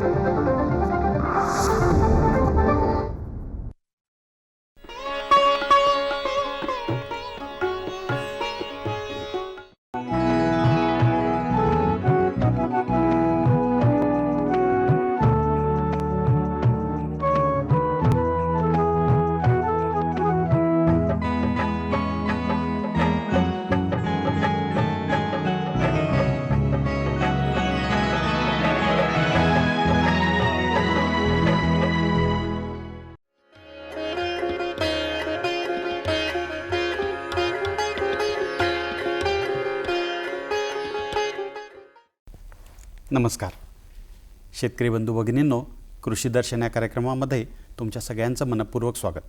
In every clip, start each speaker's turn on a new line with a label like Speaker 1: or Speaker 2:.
Speaker 1: Thank you. नमस्कार. शेतकरी बंधू भगिनींनो कृषी दर्शन या कार्यक्रमामध्ये तुमच्या सगळ्यांचं मनपूर्वक स्वागत.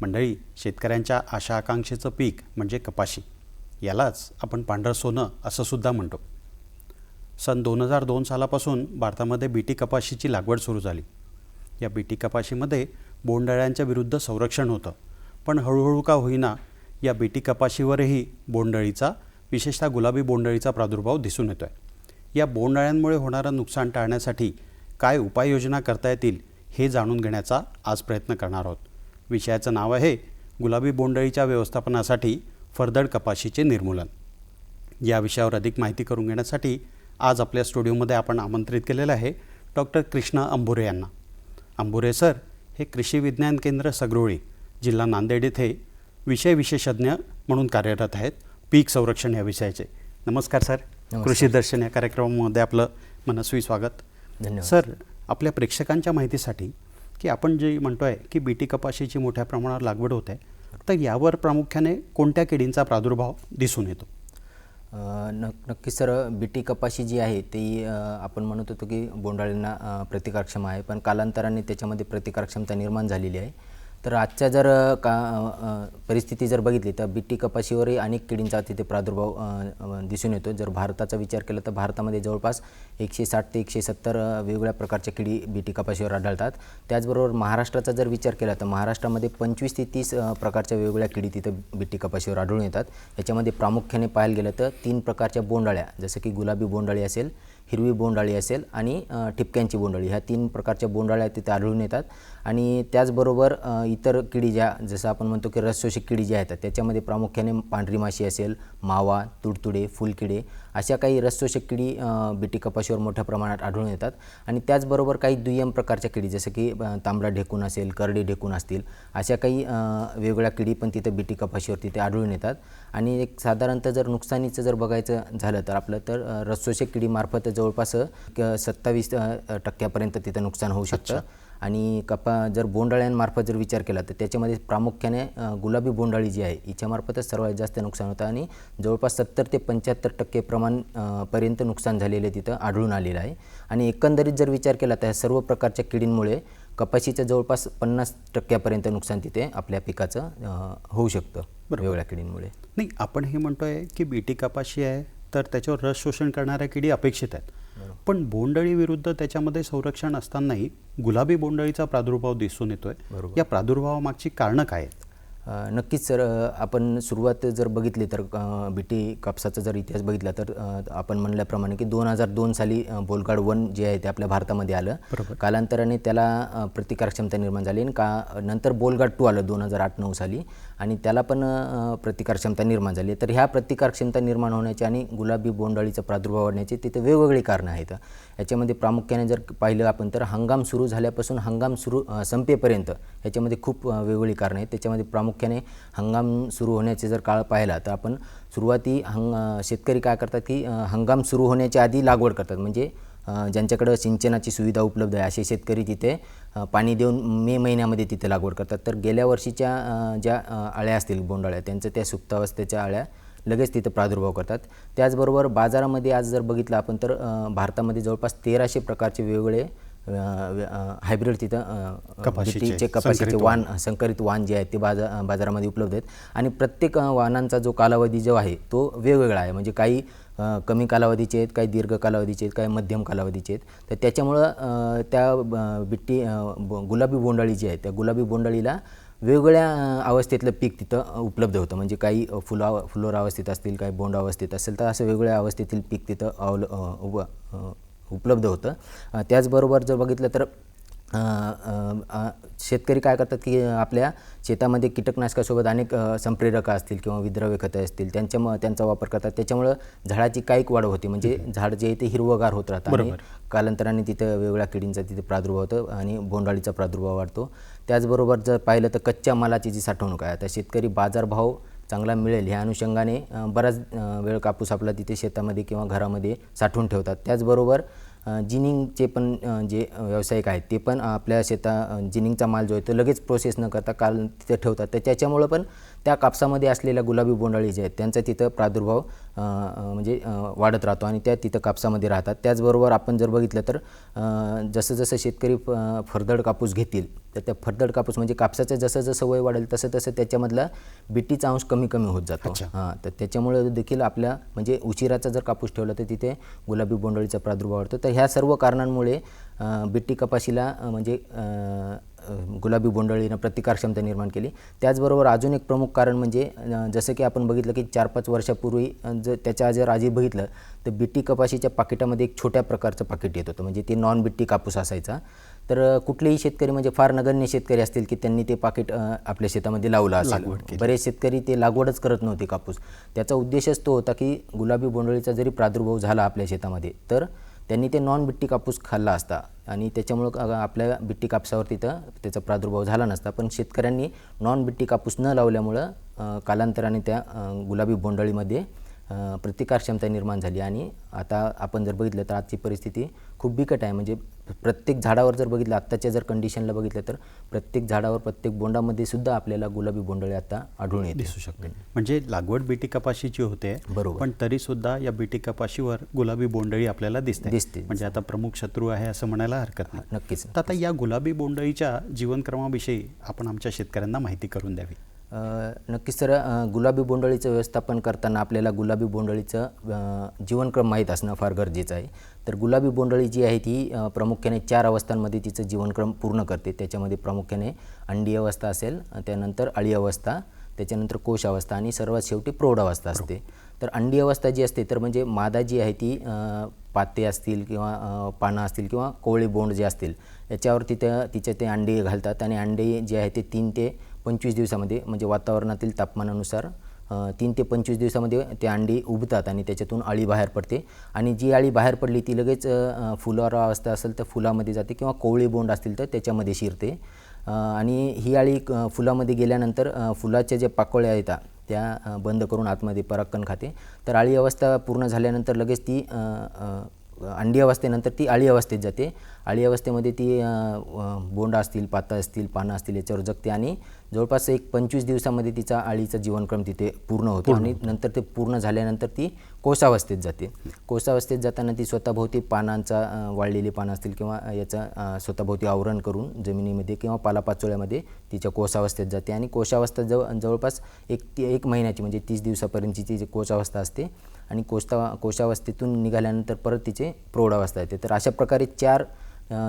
Speaker 1: मंडळी शेतकऱ्यांच्या आशा आकांक्षेचं पीक म्हणजे कपाशी. यालाच आपण पांढरं सोनं असं सुद्धा म्हणतो. सन दोन हजार दोन सालापासून भारतामध्ये बीटी कपाशीची लागवड सुरू झाली. या बीटी कपाशीमध्ये बोंडअळ्यांच्या विरुद्ध संरक्षण होतं. पण हळूहळू का होईना या बीटी कपाशीवरही बोंडअळीचा विशेषतः गुलाबी बोंडअळीचा प्रादुर्भाव दिसून येतो आहे या बोंडाळ्यांमुळे होणारं नुकसान टाळण्यासाठी काय उपाययोजना करता येतील हे जाणून घेण्याचा आज प्रयत्न करणार आहोत. विषयाचं नाव आहे गुलाबी बोंडळीच्या व्यवस्थापनासाठी फरदड कपाशीचे निर्मूलन. या विषयावर अधिक माहिती करून घेण्यासाठी आज आपल्या स्टुडिओमध्ये आपण आमंत्रित केलेलं आहे डॉक्टर कृष्णा अंबुरे यांना. अंबुरे सर हे कृषी विज्ञान केंद्र सगरोळी जिल्हा नांदेड येथे विषय विशेषज्ञ म्हणून कार्यरत आहेत पीक संरक्षण या विषयाचे. नमस्कार सर. कृषी दर्शन या कार्यक्रमामध्ये आपलं मनस्वी स्वागत.
Speaker 2: धन्यवाद.
Speaker 1: सर आपल्या प्रेक्षकांच्या माहितीसाठी की आपण जे म्हणतो आहे की बीटी कपाशीची मोठ्या प्रमाणावर लागवड होत आहे तर यावर प्रामुख्याने कोणत्या किडींचा प्रादुर्भाव दिसून येतो?
Speaker 2: अ, नक नक्कीच सर बीटी कपाशी जी आहे ती आपण म्हणत होतो की बोंडाळींना प्रतिकारक्षम आहे. पण कालांतराने त्याच्यामध्ये प्रतिकारक्षमता निर्माण झालेली आहे. तर आजच्या जर का परिस्थिती जर बघितली तर बिट्टी कपाशीवरही अनेक किडींचा तिथे प्रादुर्भाव दिसून येतो जर भारताचा विचार केला तर भारतामध्ये जवळपास एकशे साठ ते एकशे सत्तर वेगवेगळ्या प्रकारच्या किडी बीटी कपाशीवर आढळतात. त्याचबरोबर महाराष्ट्राचा जर विचार केला तर महाराष्ट्रामध्ये पंचवीस ते तीस प्रकारच्या वेगवेगळ्या किडी तिथं बिट्टी कपाशीवर आढळून येतात. याच्यामध्ये प्रामुख्याने पाहायला गेलं तर तीन प्रकारच्या बोंडाळ्या जसं की गुलाबी बोंडाळी असेल हिरवी बोंडाळी असेल आणि ठिपक्यांची बोंडाळी ह्या तीन प्रकारच्या बोंडाळ्या तिथे आढळून येतात. आणि त्याचबरोबर इतर किडी ज्या जसं आपण म्हणतो की रसशोषक किडी ज्या आहेत त्याच्यामध्ये प्रामुख्याने पांढरी माशी असेल मावा तुडतुडे फुलकिडे अशा काही रसशोषक किडी बीटी कपाशीवर मोठ्या प्रमाणात आढळून येतात. आणि त्याचबरोबर काही दुय्यम प्रकारच्या किडी जसं की तांबडा ढेकून असेल करडे ढेकून असतील अशा काही वेगवेगळ्या किडी पण तिथे बीटी कपाशीवर तिथे आढळून येतात. आणि एक साधारणतः जर नुकसानीचं जर बघायचं झालं तर आपलं तर अ, किडीमार्फत जवळपास सत्तावीस टक्क्यापर्यंत तिथं नुकसान होऊ शकतं. आणि कपा जर बोंडाळ्यांमार्फत जर विचार केला तर त्याच्यामध्ये प्रामुख्याने गुलाबी बोंडाळी जी आहे हिच्यामार्फतच सर्वात जास्त नुकसान होतं आणि जवळपास सत्तर ते पंच्याहत्तर टक्के प्रमाण पर्यंत नुकसान झालेले तिथं आढळून आलेलं आहे. आणि एकंदरीत जर विचार केला तर ह्या सर्व प्रकारच्या किडींमुळे कपाशीचं जवळपास पन्नास टक्क्यापर्यंत नुकसान तिथे आपल्या पिकाचं होऊ शकतं वेगवेगळ्या किडींमुळे.
Speaker 1: नाही आपण हे म्हणतोय की बीटी कपाशी आहे तर त्याच्यावर रस शोषण करणाऱ्या किडी अपेक्षित आहेत. पण बोंडअळी विरुद्ध त्याच्यामध्ये संरक्षण असतानाही गुलाबी बोंडअळीचा प्रादुर्भाव दिसून येतोय. या प्रादुर्भावामागची कारणं काय आहेत?
Speaker 2: नक्कीच सर आपण सुरुवात जर बघितली तर बीटी कापसाचा जर इतिहास बघितला तर आपण म्हणल्याप्रमाणे की दोन हजार दोन साली बोलगाड वन जे आहे ते आपल्या भारतामध्ये आलं. कालांतराने त्याला प्रतिकारक्षमता निर्माण झाली आणि का नंतर बोलगाड टू आलं दोन हजार आठ नऊ साली आणि त्याला पण प्रतिकारक्षमता निर्माण झाली. तर ह्या प्रतिकारक्षमता निर्माण होण्याची आणि गुलाबी बोंडाळीचा प्रादुर्भाव वाढण्याची तिथे वेगवेगळी कारणं आहेत. याच्यामध्ये प्रामुख्याने जर पाहिलं आपण तर हंगाम सुरू झाल्यापासून हंगाम सुरू संपेपर्यंत याच्यामध्ये खूप वेगवेगळी कारणं आहेत. त्याच्यामध्ये प्रामुख्याने प्रामुख्याने हंगाम सुरू होण्याचे जर काळ पाहिला तर आपण सुरुवाती हंग शेतकरी काय करतात की हंगाम सुरू होण्याच्या आधी लागवड करतात. म्हणजे ज्यांच्याकडं सिंचनाची सुविधा उपलब्ध आहे असे शेतकरी तिथे पाणी देऊन मे महिन्यामध्ये तिथे लागवड करतात. तर गेल्या वर्षीच्या ज्या अळ्या आळ्या असतील बोंडाळ्या त्यांचं त्या सुप्तावस्थेच्या आळ्या लगेच तिथं प्रादुर्भाव करतात. त्याचबरोबर बाजारामध्ये आज जर बघितलं आपण तर भारतामध्ये जवळपास तेराशे प्रकारचे वेगवेगळे हायब्रिड तिथं
Speaker 1: कपाशीचे,
Speaker 2: कपाशीचे
Speaker 1: संकरित
Speaker 2: वाण. संकरित वाण जे आहेत ते बाजार बाजारामध्ये उपलब्ध आहेत. आणि प्रत्येक वाहनांचा जो कालावधी जो आहे तो वेगवेगळा आहे. म्हणजे काही कमी कालावधीचे आहेत काही दीर्घ कालावधीचे आहेत काही मध्यम कालावधीचे आहेत. तर त्याच्यामुळं त्या बिट्टी गुलाबी बोंडाळी जी आहे त्या गुलाबी बोंडाळीला वेगवेगळ्या अवस्थेतलं पीक तिथं उपलब्ध होतं. म्हणजे काही फुला फुलोर अवस्थेत असतील काही बोंड अवस्थेत असेल तर असं वेगवेगळ्या अवस्थेतील पीक तिथं अवल उभ उपलब्ध होतं. त्याचबरोबर जर बघितलं तर शेतकरी काय करतात की आपल्या शेतामध्ये कीटकनाशकासोबत अनेक संप्रेरकं असतील किंवा विद्रव्य खतं असतील त्यांच्या म त्यांचा वापर करतात. त्याच्यामुळं झाडाची काईक वाढ होते. म्हणजे झाड जे आहे ते हिरवगार होत राहतं. आणि कालांतराने तिथं वेगवेगळ्या किडींचा तिथे प्रादुर्भाव होतो आणि बोंडाळीचा प्रादुर्भाव वाढतो. त्याचबरोबर जर पाहिलं तर कच्च्या मालाची जी साठवणूक आहे आता शेतकरी बाजारभाव चांगला मिळेल ह्या अनुषंगाने बराच वेळ कापूस आपला तिथे शेतामध्ये किंवा घरामध्ये साठवून ठेवतात. त्याचबरोबर जिनिंगचे पण जे व्यावसायिक आहेत ते पण आपल्या शेता जिनिंगचा माल जो आहे तो लगेच प्रोसेस न करता काल तिथे ठेवतात. तर त्याच्यामुळं पण त्या कापसामध्ये असलेल्या गुलाबी बोंडाळी जे आहेत त्यांचा तिथं प्रादुर्भाव म्हणजे वाढत राहतो आणि त्या तिथं कापसामध्ये राहतात. त्याचबरोबर आपण जर बघितलं तर जसं जसं शेतकरी फरदड कापूस घेतील तर त्या फरदड कापूस म्हणजे कापसाचं जसं जसं वय वाढेल तसं तसं त्याच्यामधला बीटीचा अंश कमी कमी होत जातो. हां तर त्याच्यामुळे देखील आपल्या म्हणजे उशिराचा जर कापूस ठेवला तर तिथे गुलाबी बोंडळीचा प्रादुर्भाव वाढतो. तर ह्या सर्व कारणांमुळे बिट्टी कपाशीला म्हणजे गुलाबी बोंडळीनं प्रतिकारक्षमता निर्माण केली. त्याचबरोबर अजून एक प्रमुख कारण म्हणजे जसं की आपण बघितलं की चार पाच वर्षापूर्वी जर त्याच्या जर आधी बघितलं तर बिट्टी कपाशीच्या पाकिटामध्ये एक छोट्या प्रकारचं पाकिट येत होतं. म्हणजे ते नॉन बिट्टी कापूस असायचा. तर कुठलेही शेतकरी म्हणजे फार नगण्य शेतकरी असतील की त्यांनी ते पाकिट आपल्या शेतामध्ये लावलं असेल. बरेच शेतकरी ते लागवडच करत नव्हते कापूस. त्याचा उद्देशच तो होता की गुलाबी बोंडळीचा जरी प्रादुर्भाव झाला आपल्या शेतामध्ये तर त्यांनी ते नॉन बिट्टी कापूस खाल्ला असता. आणि त्याच्यामुळं आपल्या बिट्टी कापसावर तिथं त्याचा प्रादुर्भाव झाला नसता. पण शेतकऱ्यांनी नॉन बिट्टी कापूस न लावल्यामुळं कालांतराने त्या गुलाबी बोंडळीमध्ये प्रतिकारक्षमता निर्माण झाली आणि आता आपण जर बघितलं तर आजची परिस्थिती खूप बिकट आहे. म्हणजे प्रत्येक झाडावर जर बघितलं आत्ताच्या जर कंडिशनला बघितलं तर प्रत्येक झाडावर प्रत्येक बोंडामध्ये सुद्धा आपल्याला गुलाबी बोंडळी आता आढळून येते
Speaker 1: दिसू शकते म्हणजे लागवड बीटी कपाशीची होते
Speaker 2: बरोबर.
Speaker 1: पण तरी सुद्धा या बीटी कपाशीवर गुलाबी बोंडळी आपल्याला दिसते.
Speaker 2: दिसते.
Speaker 1: म्हणजे आता प्रमुख शत्रू आहे असं म्हणायला हरकत नाही.
Speaker 2: नक्कीच
Speaker 1: तर आता या गुलाबी बोंडळीच्या जीवनक्रमाविषयी आपण आमच्या शेतकऱ्यांना माहिती करून द्यावी.
Speaker 2: नक्कीच सर गुलाबी बोंडळीचं व्यवस्थापन करताना आपल्याला गुलाबी बोंडळीचं जीवनक्रम माहीत असणं फार गरजेचं आहे. तर गुलाबी बोंडळी जी आहे ती प्रामुख्याने चार अवस्थांमध्ये तिचं जीवनक्रम पूर्ण करते. त्याच्यामध्ये प्रामुख्याने अंडी अवस्था असेल त्यानंतर अळी अवस्था त्याच्यानंतर कोश अवस्था आणि सर्वात शेवटी प्रौढ अवस्था असते. तर अंडी अवस्था जी असते तर म्हणजे मादा जी आहे ती पाते असतील किंवा पानं असतील किंवा कोवळी बोंड जे असतील याच्यावर तिथं तिचे ते अंडी घालतात आणि अंडी जे आहे ते तीन ते पंचवीस दिवसामध्ये म्हणजे वातावरणातील तापमानानुसार तीन ते पंचवीस दिवसामध्ये ते अंडी उबतात आणि त्याच्यातून अळी बाहेर पडते. आणि जी अळी बाहेर पडली ती लगेच फुलावर अवस्था असेल तर फुलामध्ये जाते किंवा कोवळी बोंड असतील तर त्याच्यामध्ये शिरते. आणि ही अळी फुलामध्ये गेल्यानंतर फुलाच्या जे पाकोळ्या येतात त्या बंद करून आतमध्ये परागकण खाते. तर अळी अवस्था पूर्ण झाल्यानंतर लगेच ती अंडी अवस्थेनंतर ती अळी अवस्थेत जाते. अळी अवस्थेमध्ये ती बोंड असतील पातं असतील पानं असतील याच्यावर जगते आणि जवळपास एक पंचवीस दिवसामध्ये तिचा अळीचा जीवनक्रम तिथे पूर्ण होतो आणि नंतर ते पूर्ण झाल्यानंतर ती कोसावस्थेत जाते. कोसावस्थेत जाताना ती स्वतःभोवती पानांचा वाळलेली पानं असतील किंवा याचं स्वतःभोवती आवरण करून जमिनीमध्ये किंवा पालापाचोळ्यामध्ये तिच्या कोसावस्थेत जाते आणि कोशावस्था जवळ जवळपास एक ती एक महिन्याची म्हणजे तीस दिवसापर्यंतची ती जी कोशावस्था असते आणि कोष्टा कोशावस्थेतून निघाल्यानंतर परत तिचे प्रौढावस्था येते. तर अशा प्रकारे चार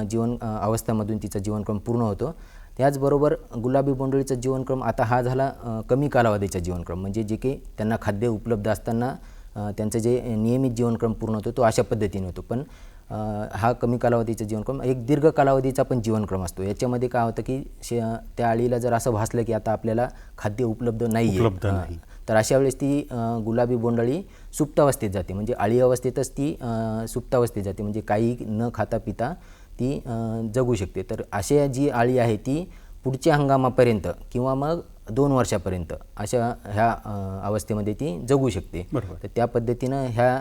Speaker 2: जीवन अवस्थांमधून तिचा जीवनक्रम पूर्ण होतो. त्याचबरोबर गुलाबी बोंडळीचा जीवनक्रम आता हा झाला कमी कालावधीचा जीवनक्रम. म्हणजे जे की त्यांना खाद्य उपलब्ध असताना त्यांचं जे नियमित जीवनक्रम पूर्ण होतो तो अशा पद्धतीने होतो. पण हा कमी कालावधीचा जीवनक्रम एक दीर्घ कालावधीचा पण जीवनक्रम असतो. याच्यामध्ये काय होतं की शे त्या अळीला जर असं भासलं की आता आपल्याला खाद्य उपलब्ध नाही
Speaker 1: उपलब्ध नाही.
Speaker 2: तर अशा वेळेस ती गुलाबी बोंडळी सुप्तावस्थेत जाते. म्हणजे अळी अवस्थेतच ती सुप्तावस्थेत जाते. म्हणजे काही न खाता पिता ती जगू शकते. तर अशा जी अळी आहे ती पुढच्या हंगामापर्यंत किंवा मग दोन वर्षापर्यंत अशा ह्या अवस्थेमध्ये ती जगू शकते.
Speaker 1: बरोबर.
Speaker 2: तर त्या पद्धतीनं ह्या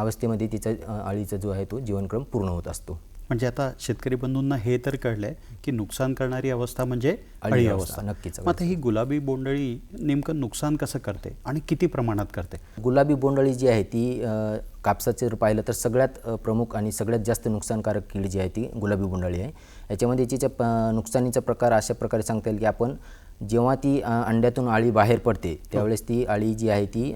Speaker 2: अवस्थेमध्ये तिचा अळीचा जो आहे तो जीवनक्रम पूर्ण होत असतो.
Speaker 1: म्हणजे आता शेतकरी बंधूंना हे तर कळलंय की नुकसान करणारी अवस्था म्हणजे
Speaker 2: अळी अवस्था, नक्कीच
Speaker 1: मग आता ही गुलाबी बोंडळी नेमकं नुकसान कसं करते आणि किती प्रमाणात करते?
Speaker 2: गुलाबी बोंडळी जी आहे ती कापसाचं जर पाहिलं तर सगळ्यात प्रमुख आणि सगळ्यात जास्त नुकसानकारक कीड जी आहे ती गुलाबी बोंडळी आहे. याच्यामध्ये तिच्या प नुकसानीचा प्रकार अशा प्रकारे सांगता येईल की आपण जेव्हा ती अंड्यातून अळी बाहेर पडते त्यावेळेस ती अळी जी आहे ती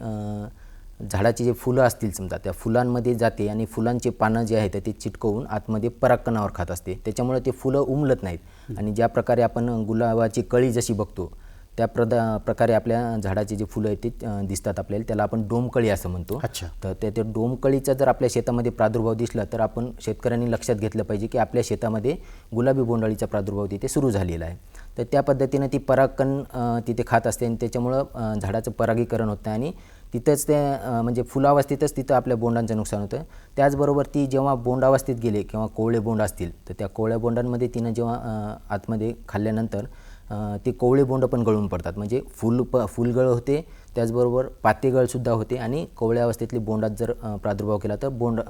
Speaker 2: झाडाची जे फुलं असतील समजा त्या फुलांमध्ये जाते आणि फुलांचे पानं जे आहेत ते चिटकवून आतमध्ये परागकणावर खात असते. त्याच्यामुळे ते फुलं उमलत नाहीत. आणि ज्या प्रकारे आपण गुलाबाची कळी जशी बघतो त्या प्रदा प्रकारे आपल्या झाडाचे जे फुलं आहेत ते दिसतात आपल्याला. त्याला आपण डोमकळी असं म्हणतो.
Speaker 1: अच्छा.
Speaker 2: तर त्या त्या डोमकळीचा जर आपल्या शेतामध्ये प्रादुर्भाव दिसला तर आपण शेतकऱ्यांनी लक्षात घेतलं पाहिजे की आपल्या शेतामध्ये गुलाबी बोंडअळीचा प्रादुर्भाव तिथे सुरू झालेला आहे. तर त्या पद्धतीनं ती परागकण तिथे खात असते आणि त्याच्यामुळं झाडाचं परागीकरण होतं आणि तिथंच ते म्हणजे फुलावस्थेतच तिथं आपल्या बोंडांचं नुकसान होतं. त्याचबरोबर ती जेव्हा बोंडावस्थेत गेले किंवा कोवळे बोंड असतील तर त्या कोवळ्या बोंडांमध्ये तिनं जेव्हा आतमध्ये खाल्ल्यानंतर ती ते कोवळे बोंड पण गळून पडतात. म्हणजे फुल प फुलगळ होते त्याचबरोबर पातेगळसुद्धा होते आणि कोवळ्या अवस्थेतली बोंडात जर प्रादुर्भाव केला तर बोंड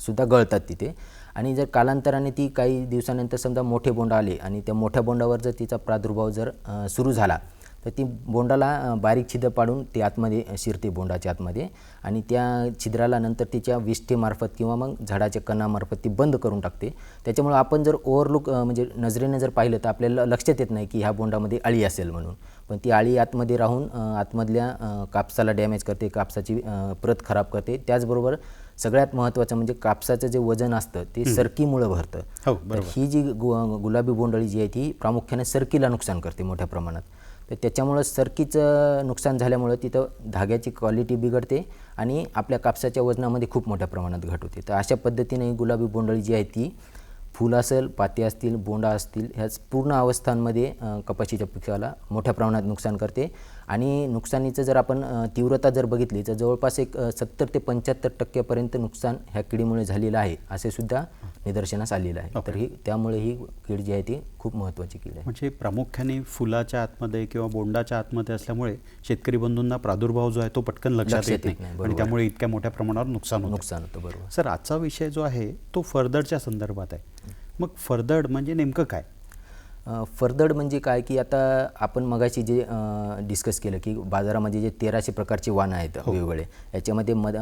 Speaker 2: सुद्धा गळतात तिथे. आणि जर कालांतराने ती काही दिवसानंतर समजा मोठे बोंड आले आणि त्या मोठ्या बोंडावर जर तिचा प्रादुर्भाव जर सुरू झाला तर ती बोंडाला बारीक छिद्र पाडून ती आतमध्ये शिरते बोंडाच्या आतमध्ये. आणि त्या छिद्राला नंतर तिच्या विष्ठेमार्फत किंवा मग झाडाच्या कणामार्फत ती बंद करून टाकते. त्याच्यामुळं आपण जर ओव्हरलुक म्हणजे नजरेने जर पाहिलं तर आपल्याला लक्षात येत नाही की ह्या बोंडामध्ये अळी असेल म्हणून. पण ती अळी आतमध्ये राहून आतमधल्या कापसाला डॅमेज करते कापसाची प्रत खराब करते. त्याचबरोबर सगळ्यात महत्त्वाचं म्हणजे कापसाचं जे वजन असतं ते सरकीमुळं भरतं.
Speaker 1: हो,
Speaker 2: ही जी गु गुलाबी बोंडअळी जी आहे ती प्रामुख्याने सरकीला नुकसान करते मोठ्या प्रमाणात. तर त्याच्यामुळं सरकीचं नुकसान झाल्यामुळं तिथं धाग्याची क्वालिटी बिघडते आणि आपल्या कापसाच्या वजनामध्ये खूप मोठ्या प्रमाणात घट होते. तर अशा पद्धतीने ही गुलाबी बोंडअळी जी आहे ती फुल असेल पाते असतील बोंडा असतील ह्याच पूर्ण अवस्थांमध्ये कपाशीच्या पिकाला मोठ्या प्रमाणात नुकसान करते. आणि नुकसानीचं जर आपण तीव्रता जर बघितली तर जवळपास एक सत्तर ते पंच्याहत्तर टक्क्यापर्यंत नुकसान ह्या किडीमुळे झालेलं आहे असे सुद्धा निदर्शनास आलेलं आहे. तर ही त्यामुळे ही कीड जी आहे ती खूप महत्त्वाची कीड आहे.
Speaker 1: म्हणजे प्रामुख्याने फुलाच्या आतमध्ये किंवा बोंडाच्या आतमध्ये असल्यामुळे शेतकरी बंधूंना प्रादुर्भाव जो आहे तो पटकन लक्षात येत नाही. आणि. त्यामुळे इतक्या मोठ्या प्रमाणावर नुकसान होतं.
Speaker 2: नुकसान होतं बरोबर.
Speaker 1: सर आजचा विषय जो आहे तो फरदडच्या संदर्भात आहे. मग फरदड म्हणजे नेमकं काय?
Speaker 2: फरदड म्हणजे काय की आता आपण मगाशी जे डिस्कस केलं की बाजारामध्ये जे तेराशे प्रकारचे वाणं आहेत वेगवेगळे. याच्यामध्ये मध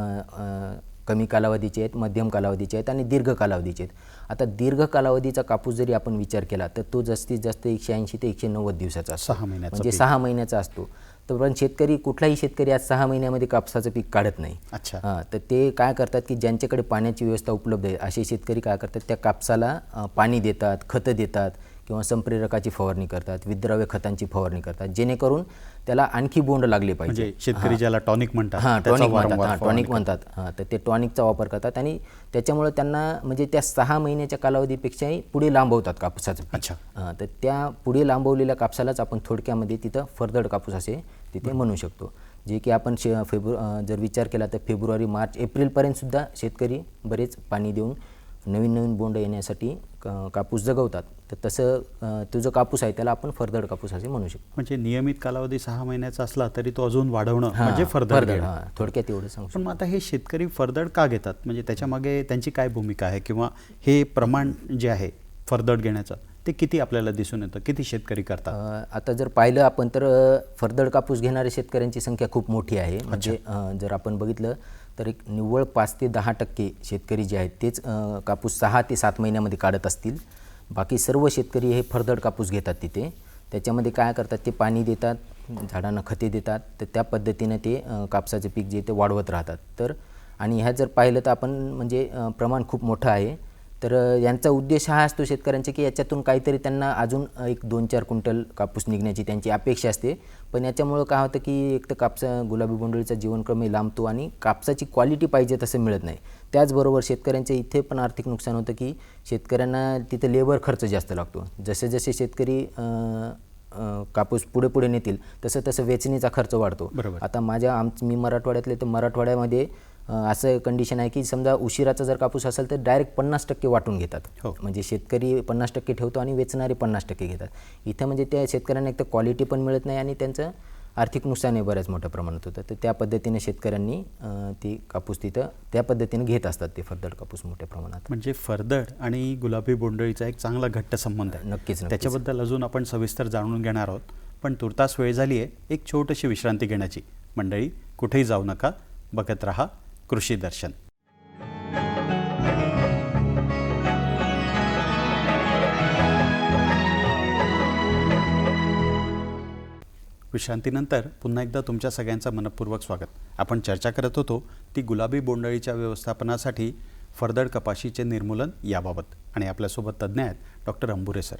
Speaker 2: कमी कालावधीचे आहेत मध्यम कालावधीचे आहेत आणि दीर्घ कालावधीचे आहेत. आता दीर्घ कालावधीचा कापूस जरी आपण विचार केला तर तो जास्तीत जास्त एकशे ऐंशी ते एकशे नव्वद दिवसाचा असतो.
Speaker 1: सहा महिन्याचा
Speaker 2: म्हणजे. सहा महिन्याचा असतो. तर पण शेतकरी कुठलाही शेतकरी आज सहा महिन्यामध्ये कापसाचं पीक काढत नाही.
Speaker 1: अच्छा.
Speaker 2: हां तर ते काय करतात की ज्यांच्याकडे पाण्याची व्यवस्था उपलब्ध आहे असे शेतकरी काय करतात त्या कापसाला पाणी देतात खतं देतात किंवा संप्रेरकाची फवारणी करतात विद्राव्य खतांची फवारणी करतात जेणेकरून त्याला आणखी बोंड लागले पाहिजे.
Speaker 1: म्हणजे शेतकरी ज्याला टॉनिक म्हणतात
Speaker 2: हां टॉनिक म्हणतात हां टॉनिक म्हणतात. हां तर ते टॉनिकचा वापर करतात आणि त्याच्यामुळे त्यांना म्हणजे त्या सहा महिन्याच्या कालावधीपेक्षाही पुढे लांबवतात कापसाचं.
Speaker 1: अच्छा.
Speaker 2: हां तर त्या पुढे लांबवलेल्या कापसालाच आपण थोडक्यामध्ये तिथं फरदड कापूस असे तिथे म्हणू शकतो. जे की आपण शे फेब्रु जर विचार केला तर फेब्रुवारी मार्च एप्रिलपर्यंतसुद्धा शेतकरी बरेच पाणी देऊन नवीन नवीन बोंड येण्यासाठी कापूस जगवतात. तर तसं तो जो कापूस आहे त्याला आपण फरदड कापूस असे म्हणू शकतो.
Speaker 1: म्हणजे नियमित कालावधी सहा महिन्याचा असला तरी तो अजून वाढवणं म्हणजे फरदड
Speaker 2: थोडक्यात एवढं सांगू
Speaker 1: पण मग आता हे शेतकरी फरदड का घेतात? म्हणजे त्याच्यामागे त्यांची काय भूमिका आहे? किंवा हे प्रमाण जे आहे फरदड घेण्याचं ते किती आपल्याला दिसून येतं? किती शेतकरी करतात?
Speaker 2: आता जर पाहिलं आपण तर फरदड कापूस घेणाऱ्या शेतकऱ्यांची संख्या खूप मोठी आहे. म्हणजे जर आपण बघितलं तर एक निव्वळ पाच ते दहा टक्के शेतकरी जे आहेत तेच कापूस सहा ते सात महिन्यामध्ये काढत असतील. बाकी सर्व शेतकरी हे फरदड कापूस घेतात तिथे. त्याच्यामध्ये काय करतात ते पाणी देतात झाडांना खते देतात. तर त्या पद्धतीनं ते कापसाचं कापसाचे पीक जे ते वाढवत राहतात. तर आणि ह्यात जर पाहिलं तर आपण म्हणजे प्रमाण खूप मोठं आहे. तर यांचा उद्देश हा असतो शेतकऱ्यांचा की याच्यातून काहीतरी त्यांना अजून एक दोन चार क्विंटल कापूस निघण्याची त्यांची अपेक्षा असते. पण याच्यामुळं काय होतं की एक तर कापसा गुलाबी बोंडळीचा जीवनक्रमही लांबतो आणि कापसाची क्वालिटी पाहिजे तसं मिळत नाही. त्याचबरोबर शेतकऱ्यांच्या इथे पण आर्थिक नुकसान होतं की शेतकऱ्यांना तिथे लेबर खर्च जास्त लागतो. जसे जसे शेतकरी कापूस पुढे पुढे नेतील तसं तसं वेचणीचा खर्च वाढतो.
Speaker 1: बरोबर.
Speaker 2: आता माझ्या आम मी मराठवाड्यातले तर मराठवाड्यामध्ये असं कंडिशन आहे की समजा उशिराचा जर कापूस असेल तर डायरेक्ट पन्नास टक्के वाटून घेतात.
Speaker 1: हो.
Speaker 2: म्हणजे शेतकरी पन्नास टक्के ठेवतो आणि वेचणारे पन्नास टक्के घेतात. इथं म्हणजे त्या शेतकऱ्यांना एक तर क्वालिटी पण मिळत नाही आणि त्यांचं आर्थिक नुकसानही बऱ्याच मोठ्या प्रमाणात होतं. तर त्या पद्धतीने शेतकऱ्यांनी ती कापूस तिथं त्या पद्धतीने घेत असतात ते फरदड कापूस मोठ्या प्रमाणात.
Speaker 1: म्हणजे फरदड आणि गुलाबी बोंडळीचा एक चांगला घट्ट संबंध आहे.
Speaker 2: नक्कीच
Speaker 1: त्याच्याबद्दल अजून आपण सविस्तर जाणून घेणार आहोत. पण तुर्तास वेळ झाली आहे एक छोटीशी विश्रांती घेण्याची. मंडळी कुठेही जाऊ नका. बघत रहा. कृषी दर्शन विश्रांतीनंतर पुन्हा एकदा तुमच्या सगळ्यांचं मनपूर्वक स्वागत. आपण चर्चा करत होतो ती गुलाबी बोंडळीच्या व्यवस्थापनासाठी फरदड कपाशीचे निर्मूलन याबाबत आणि आपल्यासोबत तज्ज्ञ आहेत डॉक्टर अंबुरे सर.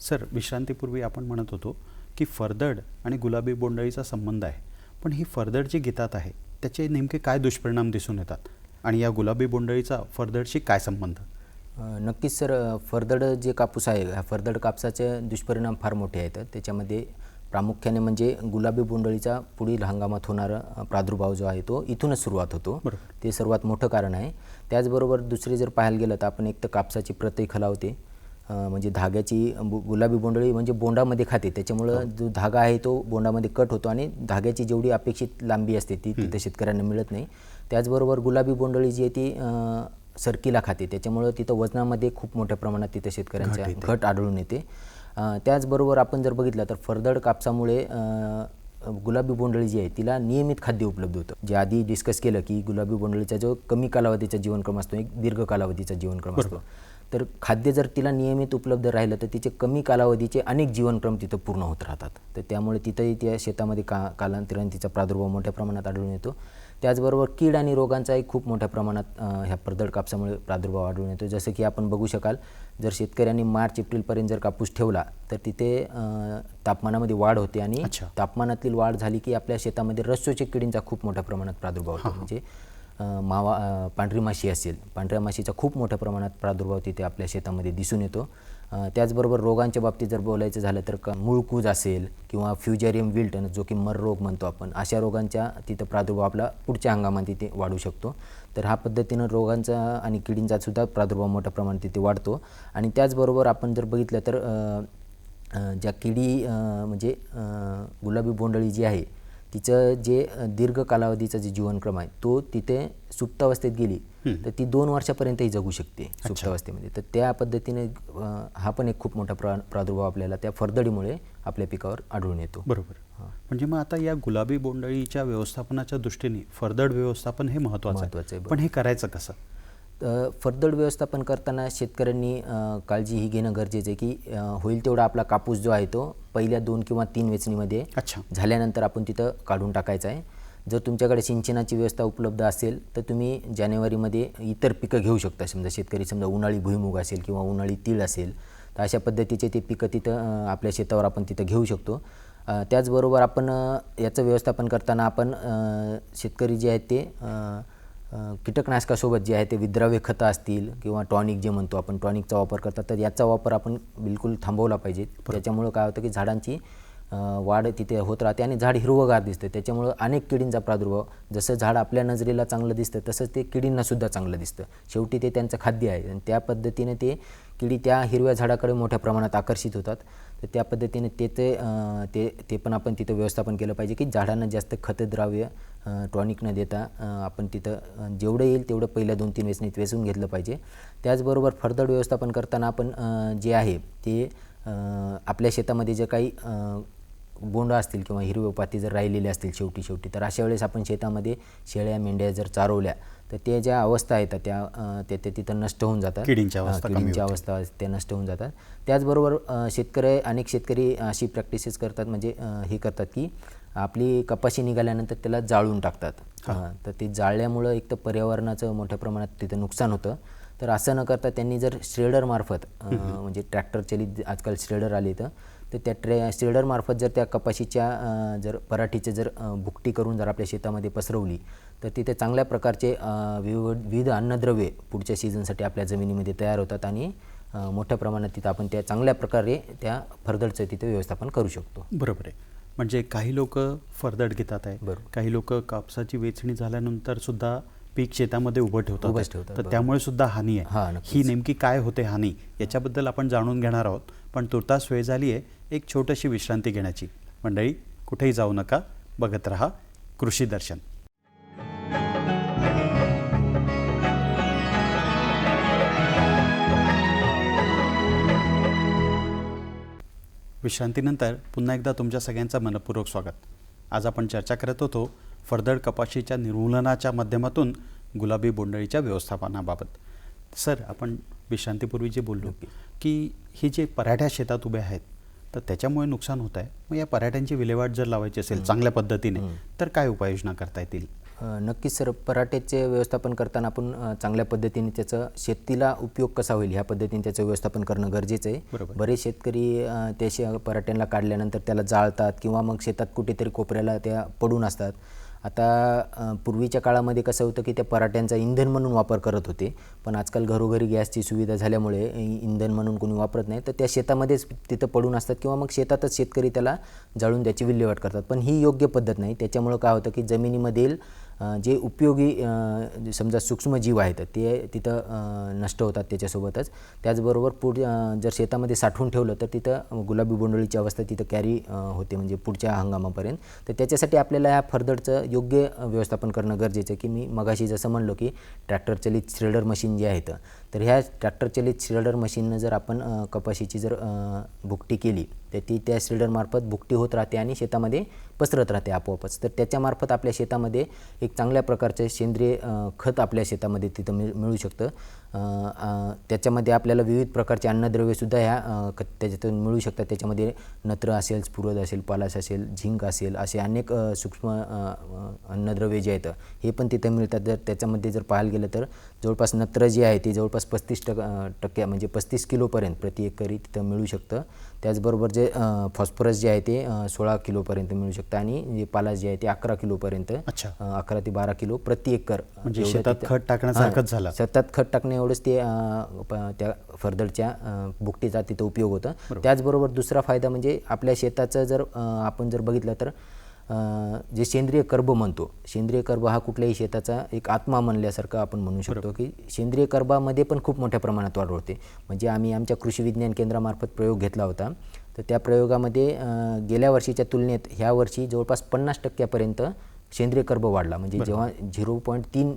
Speaker 1: सर विश्रांतीपूर्वी आपण म्हणत होतो की फरदड आणि गुलाबी बोंडळीचा संबंध आहे पण ही फरदड जी घेतात आहे. त्याचे नेमके काय दुष्परिणाम दिसून येतात? आणि या गुलाबी बोंडअळीचा फरदडशी काय संबंध?
Speaker 2: नक्कीच सर फरदड जे कापूस आहे ह्या फरदड कापसाचे दुष्परिणाम फार मोठे आहेत. त्याच्यामध्ये प्रामुख्याने म्हणजे गुलाबी बोंडळीचा पुढील हंगामात होणारा प्रादुर्भाव जो आहे तो इथूनच सुरुवात होतो. ते सर्वात मोठं कारण आहे. त्याचबरोबर दुसरे जर पाहायला गेलं तर आपण एक तर कापसाची प्रतही खलावते. म्हणजे धाग्याची गुलाबी बोंडळी म्हणजे बोंडामध्ये खाते. त्याच्यामुळं जो धागा आहे तो बोंडामध्ये कट होतो आणि धाग्याची जेवढी अपेक्षित लांबी असते ती तिथं शेतकऱ्यांना मिळत नाही. त्याचबरोबर गुलाबी बोंडळी जी आहे ती सरकीला खाते. त्याच्यामुळं तिथं वजनामध्ये खूप मोठ्या प्रमाणात तिथं शेतकऱ्यांच्या घट आढळून येते. त्याचबरोबर आपण जर बघितलं तर फरदड कापसामुळे गुलाबी बोंडळी जी आहे तिला नियमित खाद्य उपलब्ध होतं. जे आधी डिस्कस केलं की गुलाबी बोंडळीचा जो कमी कालावधीचा जीवनक्रम असतो एक दीर्घ कालावधीचा जीवनक्रम असतो. तर खाद्य जर तिला नियमित उपलब्ध राहिलं तर तिचे कमी कालावधीचे अनेक जीवनक्रम तिथं पूर्ण होत राहतात. तर त्यामुळे तिथंही त्या शेतामध्ये का कालांतराने तिचा प्रादुर्भाव मोठ्या प्रमाणात आढळून येतो. त्याचबरोबर कीड आणि रोगांचाही खूप मोठ्या प्रमाणात ह्या पडदळ कापसामुळे प्रादुर्भाव आढळून येतो. जसं की आपण बघू शकाल जर शेतकऱ्यांनी मार्च एप्रिलपर्यंत जर कापूस ठेवला तर तिथे तापमानामध्ये वाढ होते आणि. तापमानातील वाढ झाली की आपल्या शेतामध्ये रसोचक किडींचा खूप मोठ्या प्रमाणात प्रादुर्भाव होतो. म्हणजे मावा पांढरी माशी असेल. पांढऱ्या माशीचा खूप मोठ्या प्रमाणात प्रादुर्भाव तिथे आपल्या शेतामध्ये दिसून येतो. त्याचबरोबर रोगांच्या बाबतीत जर बोलायचं झालं तर क मुळकूज असेल किंवा फ्युजेरियम विल्टन जो की मर रोग म्हणतो आपण अशा रोगांच्या तिथं प्रादुर्भाव आपला पुढच्या हंगामात तिथे वाढू शकतो. तर हा पद्धतीनं रोगांचा आणि किडींचा सुद्धा प्रादुर्भाव मोठ्या प्रमाणात तिथे वाढतो. आणि त्याचबरोबर आपण जर बघितलं तर ज्या किडी म्हणजे गुलाबी बोंडळी जी आहे तिचं जे दीर्घ कालावधीचा जे जीवनक्रम आहे तो तिथे सुप्तावस्थेत गेली तर ती दोन वर्षापर्यंतही जगू शकते सुप्तावस्थेमध्ये तर त्या पद्धतीने हा पण एक खूप मोठा प्रा प्रादुर्भाव आपल्याला त्या फरदडीमुळे आपल्या पिकावर आढळून येतो.
Speaker 1: बरोबर. म्हणजे मग आता या गुलाबी बोंडअळीच्या व्यवस्थापनाच्या दृष्टीने फरदड व्यवस्थापन हे महत्त्वाचं
Speaker 2: महत्त्वाचं
Speaker 1: आहे पण हे करायचं कसं?
Speaker 2: फरदड व्यवस्थापन करताना शेतकऱ्यांनी काळजी ही घेणं गरजेचं आहे की होईल तेवढा आपला कापूस जो आहे तो पहिल्या दोन किंवा तीन वेचणीमध्ये
Speaker 1: अच्छा.
Speaker 2: झाल्यानंतर आपण तिथं काढून टाकायचं आहे. जर तुमच्याकडे सिंचनाची व्यवस्था उपलब्ध असेल तर तुम्ही जानेवारीमध्ये इतर पिकं घेऊ शकता. समजा शेतकरी समजा उन्हाळी भुईमुग असेल किंवा उन्हाळी तीळ असेल तर अशा पद्धतीचे ते पिकं तिथं आपल्या शेतावर आपण तिथं घेऊ शकतो. त्याचबरोबर आपण याचं व्यवस्थापन करताना आपण शेतकरी जे आहेत ते कीटकनाशकासोबत जे आहे ते विद्राव्य खतं असतील किंवा टॉनिक जे म्हणतो आपण टॉनिकचा वापर करतात तर याचा वापर आपण बिलकुल थांबवला पाहिजे. त्याच्यामुळं काय होतं की झाडांची वाढ तिथे होत राहते आणि झाड हिरवगार दिसतं. त्याच्यामुळं अनेक किडींचा प्रादुर्भाव जसं झाड आपल्या नजरेला चांगलं दिसतं तसंच ते किडींनासुद्धा चांगलं दिसतं. शेवटी ते त्यांचं खाद्य आहे आणि त्या पद्धतीने ते किडी त्या हिरव्या झाडाकडे मोठ्या प्रमाणात आकर्षित होतात. तर त्या पद्धतीने ते ते ते पण आपण तिथं व्यवस्थापन केलं पाहिजे की झाडांना जास्त खतद्राव्य टॉनिक न देता आपण तिथं जेवढं येईल तेवढं पहिल्या दोन तीन वेचणीत वेचून घेतलं पाहिजे. त्याचबरोबर फरदड व्यवस्थापन करताना आपण जे आहे ते आपल्या शेतामध्ये जे काही बोंड असतील किंवा हिरवे पाती जर राहिलेले असतील शेवटी शेवटी तर अशा वेळेस आपण शेतामध्ये शेळ्या मेंढ्या जर चारवल्या तर त्या ज्या अवस्था आहेत त्या त्या तिथं नष्ट होऊन जातात.
Speaker 1: किडींच्या अवस्था
Speaker 2: त्या नष्ट होऊन जातात. त्याचबरोबर शेतकरी अनेक शेतकरी अशी प्रॅक्टिसेस करतात म्हणजे हे करतात की आपली कपाशी निघाल्यानंतर त्याला जाळून टाकतात. हां. तर ते जाळल्यामुळं एक तर पर्यावरणाचं मोठ्या प्रमाणात तिथं नुकसान होतं. तर असं न करता त्यांनी जर श्रेडरमार्फत म्हणजे ट्रॅक्टर चलित आजकाल श्रेडर आले तर तर त्या ट्रे श्रेडरमार्फत जर त्या कपाशीच्या जर पराठीचे जर भुकटी करून जर आपल्या शेतामध्ये पसरवली तर तिथे चांगल्या प्रकारचे विविध विविध अन्नद्रव्ये पुढच्या सीझनसाठी आपल्या जमिनीमध्ये तयार होतात आणि मोठ्या प्रमाणात तिथं आपण त्या चांगल्या प्रकारे त्या फरदडचं तिथे व्यवस्थापन करू शकतो.
Speaker 1: बरोबर आहे. म्हणजे काही लोक फरदड घेतात आहे. काही लोक कापसाची वेचणी झाल्यानंतर सुद्धा पीक शेतामध्ये उभं ठेवतात तर. त्यामुळे सुद्धा हानी आहे. ही नेमकी काय होते हानी याच्याबद्दल आपण जाणून घेणार आहोत. पण तुर्तास वेळ झाली आहे एक छोटीशी विश्रांती घेण्याची. मंडळी कुठेही जाऊ नका. बघत रहा कृषी दर्शन. विश्रांतीनंतर पुन्हा एकदा तुमच्या सगळ्यांचं मनपूर्वक स्वागत. आज आपण चर्चा करत होतो फरदड कपाशीच्या निर्मूलनाच्या माध्यमातून गुलाबी बोंडळीच्या व्यवस्थापनाबाबत. सर आपण विश्रांतीपूर्वी जे बोललो की हे जे पराठ्या शेतात उभे आहेत तर त्याच्यामुळे नुकसान होत आहे. मग या पराठ्यांची विल्हेवाट जर लावायची असेल चांगल्या पद्धतीने तर काय उपाययोजना करता येतील?
Speaker 2: नक्कीच सर पराठ्याचे व्यवस्थापन करताना आपण चांगल्या पद्धतीने त्याचं शेतीला उपयोग कसा होईल ह्या पद्धतीने त्याचं व्यवस्थापन करणं गरजेचं आहे. बरेच शेतकरी त्या शे पराठ्यांना काढल्यानंतर त्याला जाळतात किंवा मग शेतात कुठेतरी कोपऱ्याला त्या पडून असतात. आता पूर्वीच्या काळामध्ये कसं होतं की त्या पराठ्यांचा इंधन म्हणून वापर करत होते. पण आजकाल घरोघरी गॅसची सुविधा झाल्यामुळे इंधन म्हणून कोणी वापरत नाही. तर त्या शेतामध्येच तिथं पडून असतात किंवा मग शेतातच शेतकरी त्याला जाळून त्याची विल्हेवाट करतात. पण ही योग्य पद्धत नाही. त्याच्यामुळं काय होतं की जमिनीमधील जे उपयोगी समजा सूक्ष्मजीव आहेत ते तिथं नष्ट होतात त्याच्यासोबतच. त्याचबरोबर पुढ जर शेतामध्ये साठवून ठेवलं तर तिथं गुलाबी बोंडळीची अवस्था तिथं कॅरी होते म्हणजे पुढच्या हंगामापर्यंत. तर त्याच्यासाठी आपल्याला ह्या फर्दरचं योग्य व्यवस्थापन करणं गरजेचं की मी मगाशी जसं म्हणलो की ट्रॅक्टर चलित श्रेडर मशीन जे आहेत तर ह्या ट्रॅक्टर चलित श्रेडर मशीननं जर आपण कपाशीची जर भुकटी केली तर ती त्या श्रेडरमार्फत भुकटी होत राहते आणि शेतामध्ये पसरत राहते आपोआपच. तर त्याच्यामार्फत आपल्या शेतामध्ये एक चांगल्या प्रकारचे सेंद्रिय खत आपल्या शेतामध्ये तिथं मिळ मिळू शकतं. त्याच्यामध्ये आपल्याला विविध प्रकारचे अन्नद्रव्यसुद्धा ह्या त्याच्यातून मिळू शकतात. त्याच्यामध्ये नत्र असेल स्फुरद असेल पालाश असेल झिंक असेल असे अनेक सूक्ष्म अन्नद्रव्ये जे आहेत हे पण तिथं मिळतात. जर त्याच्यामध्ये जर पाहायला गेलं तर जवळपास नत्र जे आहे ते जवळपास पस्तीस टक टक्के म्हणजे पस्तीस किलोपर्यंत प्रति एकरी तिथं मिळू शकतं. त्याचबरोबर जे फॉस्फरस जे आहे ते सोळा किलोपर्यंत मिळू शकतं आणि जे पालाश जे आहे ते अकरा किलोपर्यंत अकरा ते बारा किलो प्रति एकर
Speaker 1: म्हणजे शेतात खत टाकण्यासारखंच झालं.
Speaker 2: सतत खत टाकणे एवढंच ते त्या फरदडच्या अ, बुकटीचा तिथं उपयोग होतो. त्याचबरोबर दुसरा फायदा म्हणजे आपल्या शेताचं जर आपण जर बघितलं तर जे सेंद्रिय कर्ब म्हणतो सेंद्रिय कर्ब हा कुठल्याही शेताचा एक आत्मा म्हणल्यासारखं आपण म्हणू शकतो की सेंद्रिय कर्बामध्ये पण खूप मोठ्या प्रमाणात वाढ होते. म्हणजे आम्ही आमच्या कृषी विज्ञान केंद्रामार्फत प्रयोग घेतला होता. तर त्या प्रयोगामध्ये गेल्या वर्षीच्या तुलनेत ह्या वर्षी जवळपास पन्नास टक्क्यापर्यंत सेंद्रिय कर्ब वाढला. म्हणजे जेव्हा झिरो पॉईंट तीन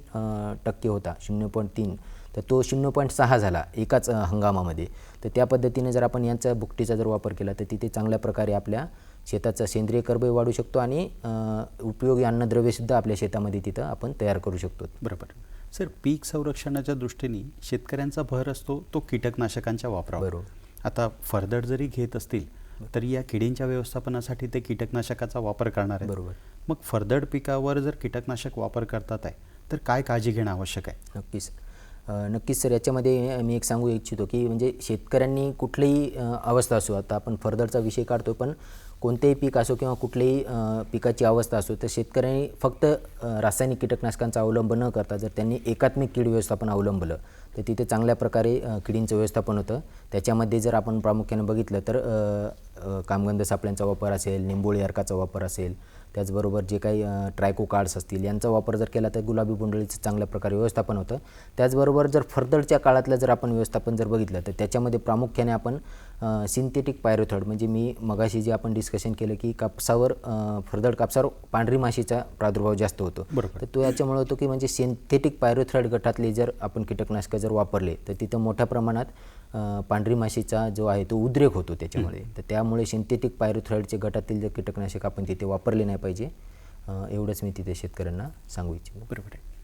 Speaker 2: टक्के होता शून्य पॉईंट तीन तर तो शून्य पॉईंट सहा झाला एकाच हंगामामध्ये. तर त्या पद्धतीने जर आपण यांचा बुकटीचा जर वापर केला तर तिथे चांगल्या प्रकारे आपल्या शेताचा सेंद्रिय कर्बही वाढू शकतो आणि उपयोगी अन्नद्रव्यसुद्धा आपल्या शेतामध्ये तिथं आपण तयार करू शकतो.
Speaker 1: बरोबर. सर पीक संरक्षणाच्या दृष्टीने शेतकऱ्यांचा भर असतो तो कीटकनाशकांच्या वापरावर.
Speaker 2: बरोबर.
Speaker 1: आता फरदड जरी घेत असतील तरी या किडींच्या व्यवस्थापनासाठी ते कीटकनाशकाचा वापर करणार आहे
Speaker 2: बरोबर.
Speaker 1: मग फरदड पिकावर जर कीटकनाशक वापर करतात आहे तर काय काळजी घेणं आवश्यक आहे?
Speaker 2: नक्कीच. नक्कीच सर याच्यामध्ये मी एक सांगू इच्छितो की म्हणजे शेतकऱ्यांनी कुठलीही अवस्था असो आता आपण फर्दरचा विषय काढतो पण कोणतेही पीक असो किंवा कुठलीही पिकाची अवस्था असो तर शेतकऱ्यांनी फक्त रासायनिक कीटकनाशकांचा अवलंब न करता जर त्यांनी एकात्मिक कीड व्यवस्थापन अवलंबलं तर तिथे चांगल्या प्रकारे किडींचं व्यवस्थापन होतं. त्याच्यामध्ये जर आपण प्रामुख्याने बघितलं तर कामगंध सापळ्यांचा वापर असेल निंबोळी अर्काचा वापर असेल त्याचबरोबर जे काही ट्रायको कार्ड्स असतील यांचा वापर जर केला तर गुलाबी बोंडळीचं चांगल्या प्रकारे व्यवस्थापन होतं त्याचबरोबर जर फर्दरच्या काळातलं जर आपण व्यवस्थापन जर बघितलं तर त्याच्यामध्ये प्रामुख्याने आपण सिंथेटिक पायरोथॉड म्हणजे मी मगाशी जे आपण डिस्कशन केलं की कापसावर फरदड कापसावर पांढरी माशीचा प्रादुर्भाव जास्त होतो
Speaker 1: बरोबर.
Speaker 2: तर तो याच्यामुळे होतो की म्हणजे सिंथेटिक पायरोथ्राईड गटातले जर आपण कीटकनाशकं जर वापरले तर तिथं मोठ्या प्रमाणात पांढरी माशीचा जो आहे तो उद्रेक होतो त्याच्यामुळे. तर त्यामुळे सिंथेटिक पायरोथ्राईडचे गटातील जर कीटकनाशक आपण तिथे वापरले नाही पाहिजे. एवढंच मी तिथे शेतकऱ्यांना सांगू इच्छितो.
Speaker 1: बरोबर आहे.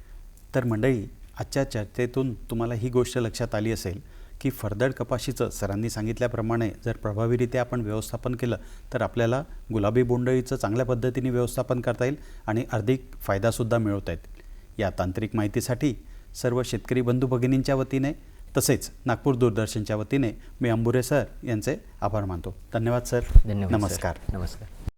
Speaker 1: तर मंडळी आजच्या चर्चेतून तुम्हाला ही गोष्ट लक्षात आली असेल की फरदड कपाशीचं सरांनी सांगितल्याप्रमाणे जर प्रभावीरित्या आपण व्यवस्थापन केलं तर आपल्याला गुलाबी बोंडळीचं चांगल्या पद्धतीने व्यवस्थापन करता येईल आणि अधिक फायदासुद्धा मिळवता येतील. या तांत्रिक माहितीसाठी सर्व शेतकरी बंधू भगिनींच्या वतीने तसेच नागपूर दूरदर्शनच्या वतीने मी अंबुरे सर यांचे आभार मानतो. धन्यवाद सर.
Speaker 2: धन्यवाद.
Speaker 1: नमस्कार.
Speaker 2: नमस्कार.